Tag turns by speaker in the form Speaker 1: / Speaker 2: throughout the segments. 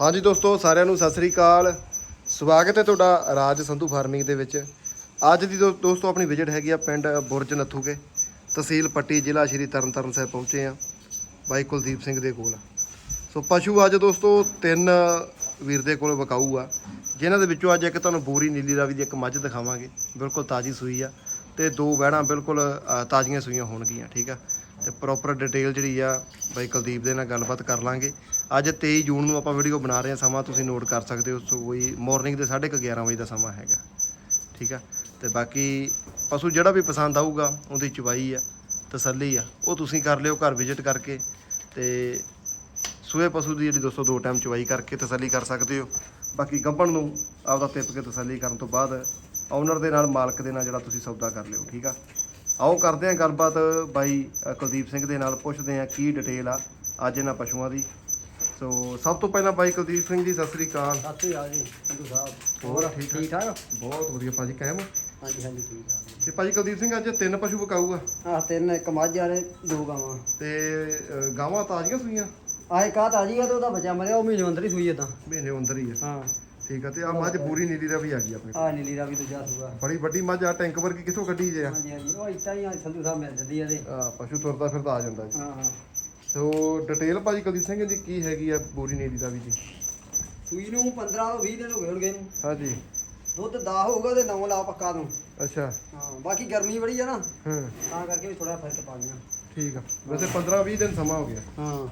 Speaker 1: ਹਾਂਜੀ ਦੋਸਤੋ, ਸਾਰਿਆਂ ਨੂੰ ਸਤਿ ਸ੍ਰੀ ਅਕਾਲ। ਸਵਾਗਤ ਹੈ ਤੁਹਾਡਾ ਰਾਜ ਸੰਧੂ ਫਾਰਮਿੰਗ ਦੇ ਵਿੱਚ। ਅੱਜ ਦੀ ਦੋ- ਦੋਸਤੋ, ਆਪਣੀ ਵਿਜ਼ਿਟ ਹੈਗੀ ਆ ਪਿੰਡ ਬੁਰਜ ਨੱਥੂਕੇ ਤਹਿਸੀਲ ਪੱਟੀ, ਜ਼ਿਲ੍ਹਾ ਸ਼੍ਰੀ ਤਰਨਤਾਰਨ ਸਾਹਿਬ ਪਹੁੰਚੇ ਆ। ਬਾਈ ਕੁਲਦੀਪ ਸਿੰਘ ਦੇ ਕੋਲ ਸੋ ਪਸ਼ੂ ਅੱਜ ਦੋਸਤੋ, ਤਿੰਨ ਵੀਰ ਦੇ ਕੋਲ ਵਿਕਾਊ ਆ। ਜਿਨ੍ਹਾਂ ਦੇ ਵਿੱਚੋਂ ਅੱਜ ਇੱਕ ਤੁਹਾਨੂੰ ਬੋਰੀ ਨੀਲੀ ਰਾਵੀ ਦੀ ਇੱਕ ਮੱਝ ਦਿਖਾਵਾਂਗੇ। ਬਿਲਕੁਲ ਤਾਜ਼ੀ ਸੂਈ ਆ ਤੇ ਦੋ ਬਹਿਣਾ ਬਿਲਕੁਲ ਤਾਜ਼ੀਆਂ ਸੂਈਆਂ ਹੋਣਗੀਆਂ, ਠੀਕ ਆ। ਤੇ ਪ੍ਰੋਪਰ ਡਿਟੇਲ ਜਿਹੜੀ ਆ, ਬਾਈ ਕੁਲਦੀਪ ਦੇ ਨਾਲ ਗੱਲਬਾਤ ਕਰ ਲਾਂਗੇ। ਅੱਜ 23 ਜੂਨ ਨੂੰ ਆਪਾਂ ਵੀਡੀਓ ਬਣਾ ਰਹੇ ਹਾਂ, ਸਮਾਂ ਤੁਸੀਂ ਨੋਟ ਕਰ ਸਕਦੇ ਹੋ, ਸੋ ਕੋਈ ਮਾਰਨਿੰਗ ਦੇ 11:30 ਵਜੇ ਦਾ ਸਮਾਂ ਹੈਗਾ। ਠੀਕ ਆ? ਤੇ ਬਾਕੀ ਪਸ਼ੂ ਜਿਹੜਾ ਵੀ ਪਸੰਦ ਆਊਗਾ, ਉਹਦੀ ਚਵਾਈ ਆ, ਤਸੱਲੀ ਆ, ਉਹ ਤੁਸੀਂ ਕਰ ਲਿਓ ਘਰ ਵਿਜ਼ਿਟ ਕਰਕੇ। ਤੇ ਸੂਏ ਪਸ਼ੂ ਦੀ ਜਿਹੜੀ ਦੋਸਤੋ, ਦੋ ਟਾਈਮ ਚਵਾਈ ਕਰਕੇ ਤਸੱਲੀ ਕਰ ਸਕਦੇ ਹੋ। ਬਾਕੀ ਗੱਭਣ ਨੂੰ ਆਪਦਾ ਟਿੱਪ ਕੇ ਤਸੱਲੀ ਕਰਨ ਤੋਂ ਬਾਅਦ ਓਨਰ ਦੇ ਨਾਲ, ਮਾਲਕ ਦੇ ਨਾਲ ਜਿਹੜਾ ਤੁਸੀਂ ਸੌਦਾ ਕਰ ਲਿਓ, ਠੀਕ ਆ? ਆਓ ਕਰਦੇ ਹਾਂ ਗੱਲਬਾਤ। ਬਾਈ ਕੁਲਦੀਪ ਸਿੰਘ ਦੇ ਨਾਲ ਪੁੱਛਦੇ ਹਾਂ ਕੀ ਡਿਟੇਲ ਆ ਅੱਜ ਇਹਨਾਂ ਪਸ਼ੂਆਂ ਦੀ। ਸੋ ਸਭ ਤੋਂ ਪਹਿਲਾਂ ਬਾਈ ਕੁਲਦੀਪ ਸਿੰਘ ਜੀ ਸਤਿ ਸ੍ਰੀ ਅਕਾਲ।
Speaker 2: ਸਤਿ ਸ਼੍ਰੀ ਅਕਾਲ ਜੀ ਸੰਧੂ ਸਾਹਿਬ।
Speaker 1: ਹੋਰ ਠੀਕ ਠਾਕ?
Speaker 2: ਠੀਕ
Speaker 1: ਬਹੁਤ ਵਧੀਆ ਭਾਜੀ ਕਾਇਮ?
Speaker 2: ਹਾਂਜੀ ਹਾਂਜੀ ਠੀਕ ਆ
Speaker 1: ਤੇ ਭਾਜੀ ਕੁਲਦੀਪ ਸਿੰਘ ਅੱਜ ਤਿੰਨ ਪਸ਼ੂ ਵਿਕਾਊ ਆ
Speaker 2: ਆਹ ਤਿੰਨ ਇੱਕ ਮੱਝ ਵਾਲੇ ਦੋ ਗਾਵਾਂ।
Speaker 1: ਤੇ ਅ, ਗਾਵਾਂ ਤਾਜ਼ੀਆਂ ਸੂਈਆਂ?
Speaker 2: ਆਹ ਇੱਕ ਆਹ ਤਾਜੀ ਆ ਤੇ ਉਹਦਾ ਬੱਚਾ ਮਰਿਆ ਉਹ ਮਹੀਨੇ ਅੰਦਰ ਹੀ ਸੂਈ ਏਦਾਂ।
Speaker 1: ਮਹੀਨੇ ਅੰਦਰ ਹੀ ਆ।
Speaker 2: ਹਾਂ।
Speaker 1: ਠੀਕ ਆ ਤੇ ਆ ਮੱਝ ਪੂਰੀ ਨੀਲੀ ਦਾ ਵੀ ਆ ਗਈ ਆਪਣੇ ਕੋਲ।
Speaker 2: ਆਹ ਨੀਲੀ ਦਾ ਵੀ ਦੂਜਾ ਸੂਆ।
Speaker 1: ਬੜੀ ਵੱਡੀ ਮੱਝ ਆ ਟੈਂਕ ਵਰਗੀ ਕਿੱਥੋਂ ਕੱਢੀ ਜੇ ਆ?
Speaker 2: ਹਾਂਜੀ ਹਾਂਜੀ ਉਹ ਇਤਾਂ ਹੀ ਆ ਸੰਧੂ ਸਾਹਿਬ ਮਿਲ ਜਾਂਦੀ ਆ ਇਹਦੇ।
Speaker 1: ਆਹ, ਪਸ਼ੂ ਤੁਰਦਾ ਫਿਰਦਾ ਆ ਜਾਂਦਾ ਜੀ।
Speaker 2: ਹਾਂ ਹਾਂ।
Speaker 1: ਸੋ ਡਿਟੇਲ ਭਾਜੀ ਕੁਲਦੀਪ ਸਿੰਘ ਦੀ ਕੀ ਹੈਗੀ ਆ ਪੂਰੀ ਨੀਲੀ ਦਾ ਵੀ ਜੀ?
Speaker 2: ਸੂਈ ਨੂੰ 15 ਤੋਂ 20 ਦਿਨ ਹੋ ਗਏ ਹੋਣਗੇ ਇਹਨੂੰ।
Speaker 1: ਹਾਂਜੀ।
Speaker 2: ਦੁੱਧ 10 ਹੋਊਗਾ ਤੇ 9 ਲਾ ਪੱਕਾ ਨੂੰ।
Speaker 1: ਅੱਛਾ।
Speaker 2: ਹਾਂ ਬਾਕੀ ਗਰਮੀ ਬੜੀ ਆ ਨਾ।
Speaker 1: ਹਾਂ।
Speaker 2: ਤਾਂ ਕਰਕੇ ਵੀ ਥੋੜਾ ਫ਼ਰਕ ਪਾ ਗਿਆ
Speaker 1: ਠੀਕ ਆ। ਵੈਸੇ 15 20 ਦਿਨ ਸਮਾਂ ਹੋ ਗਿਆ।
Speaker 2: ਹਾਂ।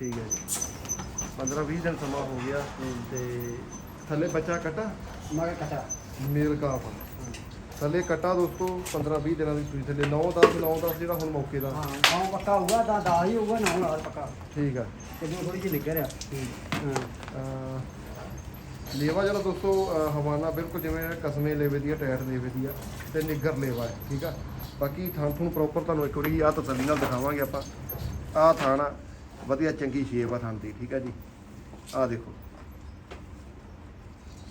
Speaker 1: ਠੀਕ ਹੈ ਜੀ। 15 20 ਦਿਨ ਸਮਾਂ ਹੋ ਗਿਆ ਤੇ ਥੱਲੇ ਬੱਚਾ ਕੱਟਾ?
Speaker 2: ਮਗਰ ਕਟਾ।
Speaker 1: ਮੇਲ ਕਾਫ ਥੱਲੇ ਕੱਟਾ ਦੋਸਤੋ 15 20 ਦਿਨਾਂ ਦੀ ਸੂਈ ਥੱਲੇ 9 10 9 10 ਜਿਹੜਾ ਹੁਣ ਮੌਕੇ ਦਾ।
Speaker 2: ਹਾਂ ਹਾਂ ਪੱਕਾ ਹੋਊਗਾ ਤਾਂ 10 ਹੀ ਹੋਊਗਾ 9 ਲਾ ਪੱਕਾ।
Speaker 1: ਠੀਕ ਆ।
Speaker 2: ਥੋੜੀ ਜਿਹੀ ਨਿੱਗਰ ਆ। ਹਾਂ।
Speaker 1: ਲੇਵਾ ਜਿਹੜਾ ਦੋਸਤੋ ਹਵਾਨਾ ਬਿਲਕੁਲ ਜਿਵੇਂ ਕਸਮੇ ਲੇਵੇ ਦੀ ਆ ਟਾਇਰ ਲੇਵੇ ਦੀ ਆ ਤੇ ਨਿੱਗਰ ਲੇਵਾ ਹੈ ਠੀਕ ਆ? ਬਾਕੀ ਥਾਂ ਥੂਣ ਪ੍ਰੋਪਰ ਤੁਹਾਨੂੰ ਇੱਕ ਵਾਰੀ ਆ ਤਸੱਲੀ ਨਾਲ ਦਿਖਾਵਾਂਗੇ ਆਪਾਂ। ਆ ਥਾਣਾ ਵਧੀਆ ਚੰਗੀ ਸ਼ੇਪ ਆ ਥਾਂ ਦੀ ਠੀਕ ਆ ਜੀ? ਆ ਦੇਖੋ।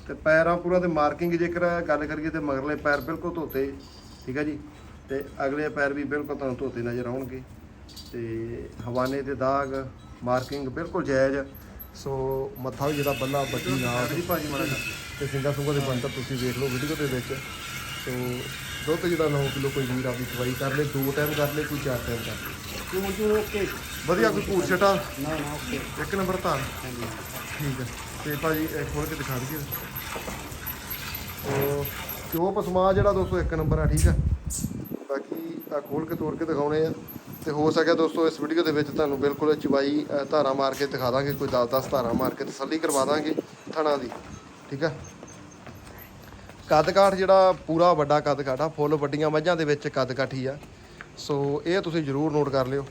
Speaker 1: ਤੇ ਪੈਰਾਂ ਪੂਰਾ ਤੇ ਮਾਰਕਿੰਗ ਜੇਕਰ ਗੱਲ ਕਰੀਏ ਤੇ ਮਗਰਲੇ ਪੈਰ ਬਿਲਕੁਲ ਧੋਤੇ ਠੀਕ ਆ ਜੀ? ਤੇ ਅਗਲੇ ਪੈਰ ਵੀ ਬਿਲਕੁਲ ਤੁਹਾਨੂੰ ਧੋਤੇ ਨਜ਼ਰ ਆਉਣਗੇ। ਤੇ ਹਵਾਨੇ ਤੇ ਦਾਗ ਮਾਰਕਿੰਗ ਬਿਲਕੁਲ ਜਾਇਜ਼ ਸੋ ਮੱਥਾ ਵੀ ਜਿਹੜਾ ਬੱਲਾ ਬੱਟੀ ਨਾਲ ਦੀ ਭਾਜੀ ਮਾਰਾ ਤੇ ਸਿੰਗਾ ਸੁੰਗਾ ਦੇ ਬੰਤਰ ਤੁਸੀਂ ਵੇਖ ਲਓ ਵੀਡੀਓ ਦੇ ਵਿੱਚ। ਸੋ ਦੁੱਧ ਜਿਹੜਾ 9 ਕਿਲੋ ਕੋਈ ਵੀਰ ਆਪਦੀ ਚਵਾਈ ਕਰ ਲੇ ਦੋ ਟਾਈਮ ਕਰ ਲੇ ਕੋਈ ਚਾਰ ਟਾਈਮ ਕਰ ਲੇ।
Speaker 2: ਕਿਉਂ ਕਿਉਂ ਓਕੇ
Speaker 1: ਵਧੀਆ ਕੋਈ ਭੂਰ ਛਟਾ
Speaker 2: ਨਾ ਨਾ ਓਕੇ
Speaker 1: ਇੱਕ ਨੰਬਰ ਧਾਰ। ਠੀਕ ਹੈ ਤੇ ਭਾਜੀ ਇਹ ਖੋਲ ਕੇ ਦਿਖਾ ਦਈਏ। ਕਿਉਂ ਪਸਮਾ ਜਿਹੜਾ ਦੋਸਤੋ ਇੱਕ ਨੰਬਰ ਆ, ਠੀਕ ਆ? ਬਾਕੀ ਆ ਖੋਲ ਕੇ ਤੋੜ ਕੇ ਦਿਖਾਉਣੇ ਆ। ਤੇ ਹੋ ਸਕਿਆ ਦੋਸਤੋ ਇਸ ਵੀਡੀਓ ਦੇ ਵਿੱਚ ਤੁਹਾਨੂੰ ਬਿਲਕੁਲ ਚਵਾਈ ਧਾਰਾ ਮਾਰ ਕੇ ਦਿਖਾ ਦਾਂਗੇ, ਕੋਈ 10-10 ਧਾਰਾ ਮਾਰ ਕੇ ਤਸੱਲੀ ਕਰਵਾ ਦਾਂਗੇ ਥਣਾ ਦੀ, ਠੀਕ ਆ? ਕੱਦ ਕਾਠ ਜਿਹੜਾ ਪੂਰਾ ਵੱਡਾ ਕੱਦ ਕਾਠ ਆ, ਫੁੱਲ ਵੱਡੀਆਂ ਮੱਝਾਂ ਦੇ ਵਿੱਚ ਕੱਦ ਕਾਠੀ ਆ। ਸੋ ਇਹ ਤੁਸੀਂ ਜ਼ਰੂਰ ਨੋਟ ਕਰ ਲਿਓ।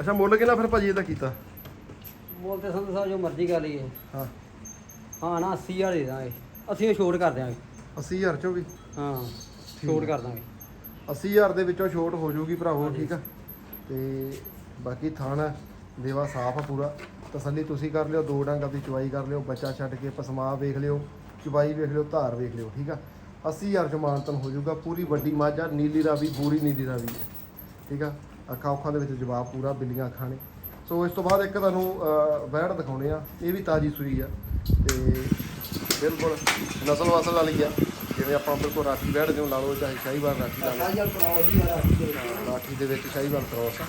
Speaker 1: ਅੱਛਾ ਮੁੱਲ ਕਿੰਨਾ ਫਿਰ ਭਾਜੀ ਇਹਦਾ ਕੀਤਾ?
Speaker 2: ਬੋਲਤੇ ਸੰਧੂ ਸਾਹਿਬ ਜੋ ਮਰਜ਼ੀ ਕਰ ਲਈਏ।
Speaker 1: ਹਾਂ।
Speaker 2: ਹਾਂ ਨਾ 80 ਵਾਲੇ ਦੇ ਦਾਂਗੇ। ਅਸੀਂ ਉਹ ਛੋਟ ਕਰ ਦਿਆਂਗੇ।
Speaker 1: 80000 ਚੋਂ ਵੀ?
Speaker 2: ਹਾਂ ਛੋਟ ਕਰ ਦਾਂਗੇ।
Speaker 1: 80000 ਦੇ ਵਿੱਚੋਂ ਛੋਟ ਹੋ ਜਾਊਗੀ ਭਰਾਵੋ ਠੀਕ ਆ? ਤੇ ਬਾਕੀ ਥਾਣਾ ਦੇਵਾ ਸਾਫ਼ ਆ ਪੂਰਾ। ਤਸੱਲੀ ਤੁਸੀਂ ਕਰ ਲਿਓ ਦੋ ਡੰਗ ਆਪਦੀ ਚੁਵਾਈ ਕਰ ਲਿਓ ਬੱਚਾ ਛੱਡ ਕੇ ਪਸਮਾ ਵੇਖ ਲਿਓ ਚੁਵਾਈ ਵੇਖ ਲਿਓ ਧਾਰ ਵੇਖ ਲਿਓ ਠੀਕ ਆ? 80000 ਚ ਮਾਨਤਨ ਹੋ ਜਾਊਗਾ ਪੂਰੀ ਵੱਡੀ ਮੱਝ ਨੀਲੀ ਰਾਵੀ ਪੂਰੀ ਨੀਲੀ ਰਾਵੀ। ਠੀਕ ਆ? ਅੱਖਾਂ ਅੱਖਾਂ ਦੇ ਵਿੱਚ ਜਵਾਬ ਪੂਰਾ ਬਿੱਲੀਆਂ ਅੱਖਾਂ ਨੇ। ਸੋ ਇਸ ਤੋਂ ਬਾਅਦ ਇੱਕ ਤੁਹਾਨੂੰ ਵਹਿੜ ਦਿਖਾਉਣੇ ਆ। ਇਹ ਵੀ ਤਾਜੀ ਸੂਈ ਆ। ਤੇ ਬਿਲਕੁਲ ਨਸਲ ਵਸਲ ਵਾਲੀ ਆ। ਜਿਵੇਂ ਆਪਾਂ ਬਿਲਕੁਲ ਰਾਠੀ ਵਹਿੜ ਜਿਉਂ ਲਾ ਲਓ ਚਾਹੇ ਸ਼ਾਹੀਵਾਲ ਰਾਠੀ ਲਾ ਲਓ। ਲਾਠੀ ਦੇ ਵਿੱਚ। ਸ਼ਾਹੀਵਾਲ ਕ੍ਰੋਸ ਆ।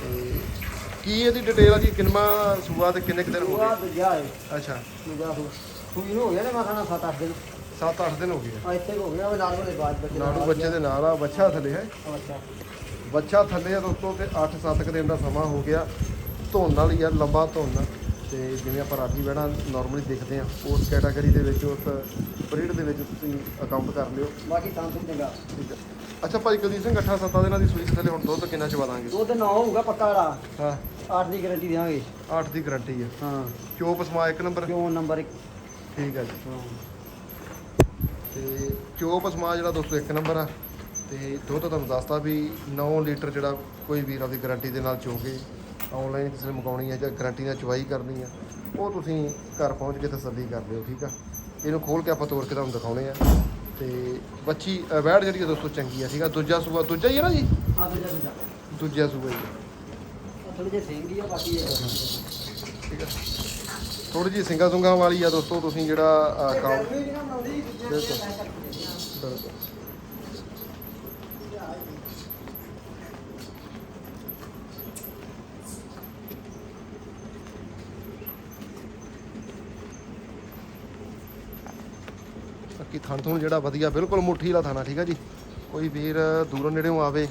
Speaker 1: ਤੇ ਕੀ ਇਹਦੀ ਡਿਟੇਲ ਆ ਜੀ? ਕਿੰਨਾ ਸੂਆ ਤੇ ਕਿੰਨੇ ਕੁ ਦਿਨ ਹੋ ਗਏ?
Speaker 2: ਹੈ
Speaker 1: ਅੱਛਾ।
Speaker 2: ਹੋ ਸੂਈ ਨੂੰ ਹੋ ਗਿਆ ਨਾ ਮਾਥਾ ਨਾ 7-8 ਦਿਨ?
Speaker 1: 7-8 ਦਿਨ ਹੋ ਗਏ
Speaker 2: ਆ। ਇੱਥੇ ਹੋ ਗਿਆ ਨਾਲ ਵਾਲੇ ਬਾਅਦ ਬੱਚੇ
Speaker 1: ਨਾੜੂ ਬੱਚੇ ਦੇ ਨਾਲ ਆ ਬੱਚਾ ਥੱਲੇ ਹੈ।
Speaker 2: ਅੱਛਾ।
Speaker 1: ਬੱਚਾ ਥੱਲੇ ਆ ਦੋਸਤੋ ਤੇ 8-7 ਕੁ ਦਿਨ ਦਾ ਸਮਾਂ ਹੋ ਗਿਆ। ਧੁੰਨ ਨਾਲ ਹੀ ਆ ਲੰਬਾ ਧੁੰਨ ਤੇ ਜਿਵੇਂ ਆਪਾਂ ਰਾਠੀ ਬਹਿਣਾ ਨਾਰਮਲੀ ਦੇਖਦੇ ਆ ਉਸ ਕੈਟਾਗਰੀ ਦੇ ਵਿੱਚ ਉਸ ਬਰੀਡ ਦੇ ਵਿੱਚ ਤੁਸੀਂ ਅਕਾਊਂਟ ਕਰ ਲਿਓ।
Speaker 2: ਬਾਕੀ ਤਾਂ ਤੋਂ ਚੰਗਾ।
Speaker 1: ਠੀਕ ਹੈ ਅੱਛਾ ਭਾਈ ਕੁਲਦੀਪ ਸਿੰਘ ਅੱਠਾਂ ਸੱਤਾਂ ਦਿਨਾਂ ਦੀ ਸੂਈ ਥੱਲੇ ਹੁਣ ਦੁੱਧ ਕਿੰਨਾ ਚਵਾ ਦਾਂਗੇ?
Speaker 2: ਦੁੱਧ ਨਾ ਹੋਊਗਾ ਪੱਕਾ ਵਾਲਾ।
Speaker 1: ਹਾਂ।
Speaker 2: 8 ਦੀ ਗਾਰੰਟੀ ਦੇਵਾਂਗੇ।
Speaker 1: 8 ਦੀ ਗਾਰੰਟੀ ਆ।
Speaker 2: ਹਾਂ।
Speaker 1: ਚੋਪ ਸਮਾ ਇੱਕ ਨੰਬਰ
Speaker 2: ਕਿਉਂ ਨੰਬਰ 1
Speaker 1: ਠੀਕ ਆ ਜੀ। ਤੇ ਚੋਪ ਸਮਾ ਜਿਹੜਾ ਦੋਸਤੋ ਇੱਕ ਨੰਬਰ ਆ? ਤੇ ਦੁੱਧ ਤੁਹਾਨੂੰ ਦੱਸਤਾ ਵੀ 9 ਲੀਟਰ ਜਿਹੜਾ ਕੋਈ ਵੀਰ ਆਪਦੀ ਗਾਰੰਟੀ ਦੇ ਨਾਲ ਚੋਗੇ ਆਨਲਾਈਨ ਕਿਸੇ ਨੇ ਮੰਗਾਉਣੀ ਹੈ ਜਾਂ ਗਾਰੰਟੀ ਨਾਲ ਚਵਾਈ ਕਰਨੀ ਆ ਉਹ ਤੁਸੀਂ ਘਰ ਪਹੁੰਚ ਕੇ ਤਸੱਲੀ ਕਰ ਲਿਓ ਠੀਕ ਆ? ਇਹਨੂੰ ਖੋਲ ਕੇ ਆਪਾਂ ਤੋੜ ਕੇ ਤੁਹਾਨੂੰ ਦਿਖਾਉਣੇ ਆ। ਤੇ ਬੱਚੀ ਵੈੜ ਜਿਹੜੀ ਆ ਦੋਸਤੋ ਚੰਗੀ ਆ ਠੀਕ ਆ? ਦੂਜਾ ਸੂਆ ਦੂਜਾ ਹੀ ਆ ਨਾ ਜੀ?
Speaker 2: ਆ ਦੂਜਾ ਦੂਜਾ।
Speaker 1: ਦੂਜਾ ਸੂਆ ਹੀ
Speaker 2: ਥੋੜੇ ਜਿਹੇ ਹੀ ਆ ਬਾਕੀ ਇਹ
Speaker 1: ਠੀਕ ਆ? ਥੋੜੀ ਜਿਹੀ ਸਿੰਗਾ ਸੁੰਗਾ ਵਾਲੀ ਆ ਦੋਸਤੋ ਤੁਸੀਂ ਜਿਹੜਾ ਅ, ਕੰਮ
Speaker 2: ਗਰਮੀ ਨਾ ਬਣਾਉਂਦੀ
Speaker 1: ਬਿਲਕੁਲ। ਬਾਕੀ ਥਣ ਤੋਂ ਜਿਹੜਾ ਵਧੀਆ ਬਿਲਕੁਲ ਮੁੱਠੀ ਵਾਲਾ ਥਾਣਾ ਠੀਕ ਆ ਜੀ। ਕੋਈ ਵੀਰ ਦੂਰੋਂ ਨੇੜੇੋਂ ਆਵੇ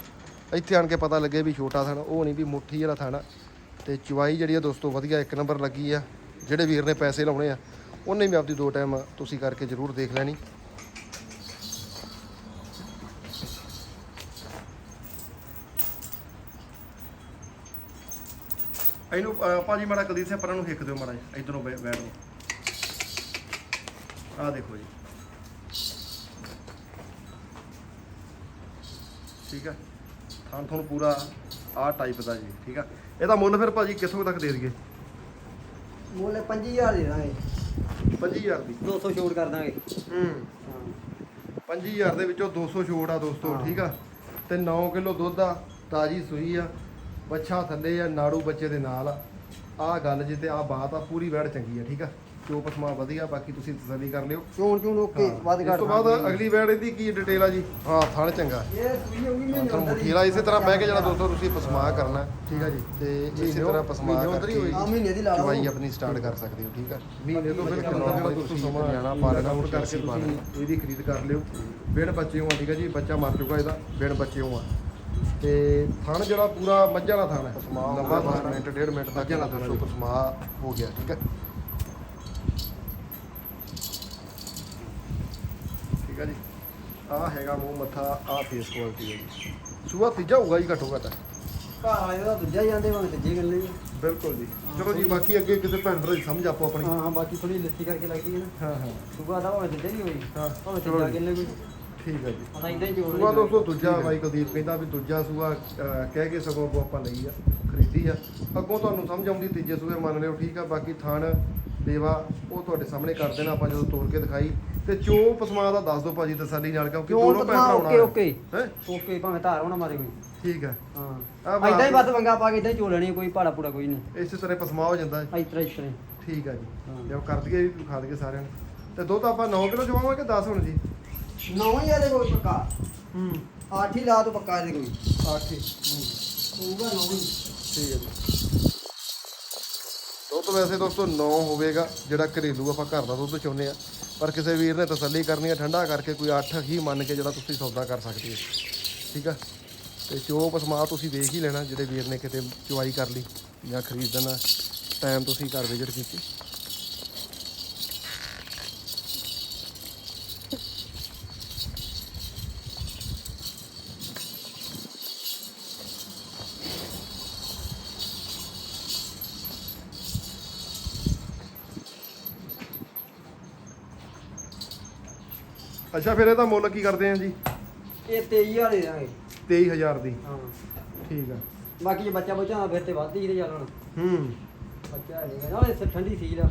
Speaker 1: ਇੱਥੇ ਆਣ ਕੇ ਪਤਾ ਲੱਗੇ ਵੀ ਛੋਟਾ ਥਾਣਾ ਉਹ ਨਹੀਂ ਵੀ ਮੁੱਠੀ ਵਾਲਾ ਥਾਣਾ ਤੇ ਚਵਾਈ ਜਿਹੜੀ ਆ ਦੋਸਤੋ ਵਧੀਆ ਇੱਕ ਨੰਬਰ ਲੱਗੀ ਆ ਜਿਹੜੇ ਵੀਰ ਨੇ ਪੈਸੇ ਲਾਉਣੇ ਆ ਉਹਨੇ ਵੀ ਆਪਦੀ ਦੋ ਟਾਈਮ ਤੁਸੀਂ ਕਰਕੇ ਜ਼ਰੂਰ ਦੇਖ ਲੈਣੀ। ਇਹਨੂੰ ਅਹ, ਭਾਜੀ ਮਾੜਾ ਕੁਲਦੀਪ ਸਿੰਘ ਪਰਾਂ ਨੂੰ ਹਿੱਕ ਦਿਓ ਮਾੜਾ ਜਿਹਾ, ਇੱਧਰੋਂ ਬੈ- ਬੈਠ ਦਿਓ ਆਹ ਦੇਖੋ ਜੀ। ਠੀਕ ਹੈ ਥਾਂ ਤੁਹਾਨੂੰ ਪੂਰਾ ਆਹ ਟਾਈਪ ਦਾ ਜੀ ਠੀਕ ਆ? ਇਹਦਾ ਮੁੱਲ ਫਿਰ ਭਾਜੀ ਕਿੱਥੋਂ ਤੱਕ ਦੇ ਦਈਏ?
Speaker 2: ਮੁੱਲ 5000 ਦੇ ਦਾਂਗੇ।
Speaker 1: 25000 ਦੀ।
Speaker 2: 200 ਛੋਟ ਕਰ ਦਾਂਗੇ।
Speaker 1: ਹੂੰ।
Speaker 2: ਹਾਂ।
Speaker 1: 25000 ਦੇ ਵਿੱਚੋਂ 200 ਛੋੜ ਆ ਦੋਸਤੋ। ਠੀਕ ਆ? ਤੇ 9 ਕਿਲੋ ਦੁੱਧ ਆ ਤਾਜੀ ਸੂਈ ਆ ਬੱਚਾ ਥੱਲੇ ਆ ਨਾੜੂ ਬੱਚੇ ਦੇ ਨਾਲ ਆ। ਆਹ ਗੱਲ ਜੇ ਤੇ ਆਹ ਬਾਤ ਆ ਪੂਰੀ ਵੈੜ ਚੰਗੀ ਆ ਠੀਕ ਆ? ਚੋਪ ਸਮਾ ਵਧੀਆ ਬਾਕੀ ਤੁਸੀਂ ਤਸੱਲੀ ਕਰ ਲਿਓ।
Speaker 2: ਚੋਣ ਚੋਣ ਓਕੇ ਵੱਧ
Speaker 1: ਇਸ
Speaker 2: ਘੱਟ
Speaker 1: ਤੋਂ ਬਾਅਦ ਅਗਲੀ ਵੈੜ ਇਹਦੀ ਕੀ ਡਿਟੇਲ ਆ ਜੀ? ਹਾਂ ਥਣ ਚੰਗਾ।
Speaker 2: ਇਹ ਸੂਈ ਹੋਊਗੀ ਮਹੀਨੇ
Speaker 1: ਤੁਹਾਨੂੰ
Speaker 2: ਅੰਦਰ ਹੀ।
Speaker 1: ਮੁਠੀਰਾ ਇਸੇ ਤਰ੍ਹਾਂ ਬਹਿ ਕੇ ਜਿਹੜਾ ਦੋਸਤੋ ਤੁਸੀਂ ਪਸਮਾ ਕਰਨਾ। ਠੀਕ ਆ ਜੀ। ਤੇ ਇਸੇ ਤਰ੍ਹਾਂ ਪਸਮਾ ਕਰਕੇ
Speaker 2: ਹਾਂ ਮਹੀਨੇ ਦੀ ਲਾ ਲਓ।
Speaker 1: ਚਵਾਈ ਆਪਣੀ ਸਟਾਰਟ ਕਰ ਸਕਦੇ ਹੋ ਠੀਕ ਆ? ਮਹੀਨੇ ਤੋਂ ਬਿਲਕੁਲ ਨਾਰਮਲ ਤੁਸੀਂ ਸਮਾਂ ਨਿਆਣਾ ਪਾਲਣਾ ਹੋਰ ਕਰਕੇ ਤੁਸੀਂ ਇਹਦੀ ਖਰੀਦ ਕਰ ਲਿਓ। ਬਿਨ ਬੱਚੇ ਹੋਆ ਠੀਕ ਆ ਜੀ? ਬੱਚਾ ਮਰ ਚੁੱਕਾ ਇਹਦਾ ਬਿਨ ਬੱਚੇ ਹੋਆ ਤੇ ਥਣ ਜਿਹੜਾ ਪੂਰਾ ਮੱਝਾਂ ਦਾ ਥਣ ਹੈ ਲੰਬਾ 10 ਮਿੰਟ ਡੇਢ ਮਿੰਟ ਤੱਕ ਜਿਹੜਾ ਦੋਸਤੋ ਪਸਮਾ ਹੋ ਗਿਆ ਠੀਕ ਆ ਠੀਕ ਆ ਜੀ ਆ ਹੈਗਾ ਮੂੰਹ ਮੱਥਾ ਆ ਫੇਸ ਕੁਆਲਿਟੀ ਹੈ ਜੀ। ਸੂਆ ਤੀਜਾ ਹੋਊਗਾ ਜੀ ਘੱਟੋ ਘੱਟ।
Speaker 2: ਘਰ ਵਾਲੇ ਦਾ ਦੂਜਾ ਹੀ ਜਾਂਦੇ ਭਾਵੇਂ ਤੀਜੇ ਗੱਲੇ ਹੀ।
Speaker 1: ਬਿਲਕੁਲ ਜੀ। ਚਲੋ ਜੀ ਬਾਕੀ ਅੱਗੇ ਕਿਤੇ ਭੈਣ ਭਰਾ ਦੀ ਸਮਝ ਆਪੋ ਆਪਣੀ।
Speaker 2: ਹਾਂ ਹਾਂ ਬਾਕੀ ਥੋੜੀ ਲੱਸੀ ਕਰਕੇ ਲੱਗਦੀ ਹੈ ਨਾ।
Speaker 1: ਹਾਂ ਹਾਂ।
Speaker 2: ਸੁਬਾ ਦਾ ਭਾਵੇਂ ਤੀਜਾ ਹੀ ਹੋਈ
Speaker 1: ਹਾਂ
Speaker 2: ਭਾਵੇਂ
Speaker 1: ਚਲੋ
Speaker 2: ਤੀਜਾ
Speaker 1: ਜੀ,
Speaker 2: ਗੱਲੇ ਕੋਈ।
Speaker 1: ਠੀਕ ਹੈ ਜੀ।
Speaker 2: ਪਤਾ ਇਦਾਂ ਹੀ ਜੋੜ
Speaker 1: ਸੂਆ ਦੋਸਤੋ ਦੂਜਾ ਬਾਈ ਕੁਲਦੀਪ ਕਹਿੰਦਾ ਵੀ ਦੂਜਾ ਸੂਆ ਅਹ, ਕਹਿ ਕੇ ਸਗੋਂ ਅੱਗੋਂ ਆਪਾਂ ਲਈ ਆ ਖਰੀਦੀ ਆ। ਅੱਗੋਂ ਤੁਹਾਨੂੰ ਸਮਝ ਆਉਂਦੀ ਤੀਜੇ ਸੂਏ ਮੰਨ ਲਿਓ ਠੀਕ ਆ। ਬਾਕੀ ਥਣ ਦੇਵਾ ਉਹ ਤੁਹਾਡੇ ਸਾਹਮਣੇ ਕਰ ਦੇਣਾ ਆਪਾਂ ਜਦੋਂ ਤੋੜ ਕੇ ਦਿਖਾਈ। ਤੇ ਚੋ ਪਸਮਾ ਦਾ ਦੱਸ ਦਿਓ ਭਾਜੀ ਤਸੱਲੀ ਨਾਲ ਕਿਉਂਕਿ ਦੋਨੋਂ ਭੈਣ
Speaker 2: ਪਸਮਾ
Speaker 1: ਭਰਾ
Speaker 2: ਓਕੇ ਓਕੇ।
Speaker 1: ਹੈ?
Speaker 2: ਓਕੇ ਭਾਵੇਂ ਧਾਰ ਹੋਣਾ ਮਾਰੇ ਕੋਈ
Speaker 1: ਠੀਕ ਹੈ।
Speaker 2: ਹਾਂ। ਇਦਾਂ ਹੀ ਬਸ ਵੰਗਾ ਪਾ ਕੇ ਇਦਾਂ ਹੀ ਚੋ ਲੈਣੀ ਕੋਈ ਭਾੜਾ ਪੂੜਾ ਕੋਈ ਨਹੀਂ।
Speaker 1: ਇਸੇ ਤਰ੍ਹਾਂ ਪਸਮਾ ਹੋ ਜਾਂਦਾ ਹੈ
Speaker 2: ਇਸ ਤਰ੍ਹਾਂ ਇਸ ਤਰ੍ਹਾਂ ਹੀ।
Speaker 1: ਠੀਕ
Speaker 2: ਹਾਂ।
Speaker 1: ਜੇ। ਉਹ ਕਰ ਦਈਏ ਵੀ ਦਿਖਾ ਦਈਏ ਸਾਰਿਆਂ ਨੂੰ। ਤੇ ਦੁੱਧ ਆਪਾਂ 9 ਕਿਲੋ ਚਵਾਵਾਂਗੇ ਕਿ 10 ਹੁਣ ਜੀ?
Speaker 2: ਨੌਂ ਹੀ ਆ ਦੇ ਕੋਈ ਪੱਕਾ।
Speaker 1: ਹੂੰ।
Speaker 2: ਅੱਠ ਹੀ ਲਾ ਤੂੰ ਪੱਕਾ ਇਹਦੇ ਕੋਈ
Speaker 1: 8 ਹੀ।
Speaker 2: ਹੋਊਗਾ ਨੌਂ ਹੀ।
Speaker 1: ਠੀਕ ਹੈ ਜੀ। ਦੁੱਧ ਵੈਸੇ ਦੋਸਤੋ 9 ਹੋਵੇਗਾ, ਜਿਹੜਾ ਘਰੇਲੂ ਆਪਾਂ ਘਰ ਦਾ ਦੁੱਧ ਚਾਹੁੰਦੇ ਆ। ਪਰ ਕਿਸੇ ਵੀਰ ਨੇ ਤਸੱਲੀ ਕਰਨੀ ਆ, ਠੰਡਾ ਕਰਕੇ ਕੋਈ 8 ਹੀ ਮੰਨ ਕੇ ਜਿਹੜਾ ਤੁਸੀਂ ਸੌਦਾ ਕਰ ਸਕਦੇ ਹੋ। ਠੀਕ ਆ? ਤੇ ਜੋ ਪਸਮਾ ਤੁਸੀਂ ਦੇਖ ਹੀ ਲੈਣਾ, ਜਿਹੜੇ ਵੀਰ ਨੇ ਕਿਤੇ ਚੁਆਈ ਕਰ ਲਈ ਜਾਂ ਖਰੀਦਣ ਟਾਈਮ ਤੁਸੀਂ ਘਰ ਵਿਜ਼ਿਟ ਕੀਤੀ। ਅੱਛਾ ਫਿਰ ਇਹਦਾ ਮੁੱਲ ਕੀ ਕਰਦੇ ਆ ਜੀ?
Speaker 2: ਇਹ 23000 ਦੇ ਦਾਂਗੇ।
Speaker 1: 23000 ਦੀ।
Speaker 2: ਹਾਂ।
Speaker 1: ਠੀਕ ਆ।
Speaker 2: ਬਾਕੀ ਜੇ ਬੱਚਾ ਬੱਚਾ ਫਿਰ ਤੇ ਵੱਧ ਹੀ ਤੇ ਚੱਲ ਹੁਣ।
Speaker 1: ਹੂੰ।
Speaker 2: ਬੱਚਾ ਨਹੀਂ ਨਾਲੇ ਠੰਡੀ ਸੀਲ ਆ।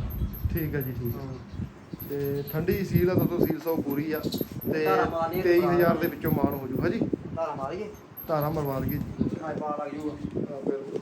Speaker 1: ਠੀਕ ਆ ਜੀ ਠੀਕ ਆ। ਤੇ ਠੰਡੀ ਸੀਲ ਆ ਤਾਂ ਸੀਲ ਸੌ ਪੂਰੀ ਆ। ਤੇ
Speaker 2: ਧਾਰਾਂ ਮਾਰ ਲਈਏ ਤੇ
Speaker 1: 23000 ਦੇ ਵਿੱਚੋਂ ਮਾਨ ਹੋ ਜੂ ਹਾਂਜੀ
Speaker 2: ਧਾਰਾ ਮਾਰੀਏ।
Speaker 1: ਧਾਰਾ ਮਰਵਾ ਲਈਏ ਜੀ।
Speaker 2: ਆਏ ਪਾ ਲੱਗ ਜੂਗਾ।
Speaker 1: ਹਾਂ, ਬਿਲਕੁਲ।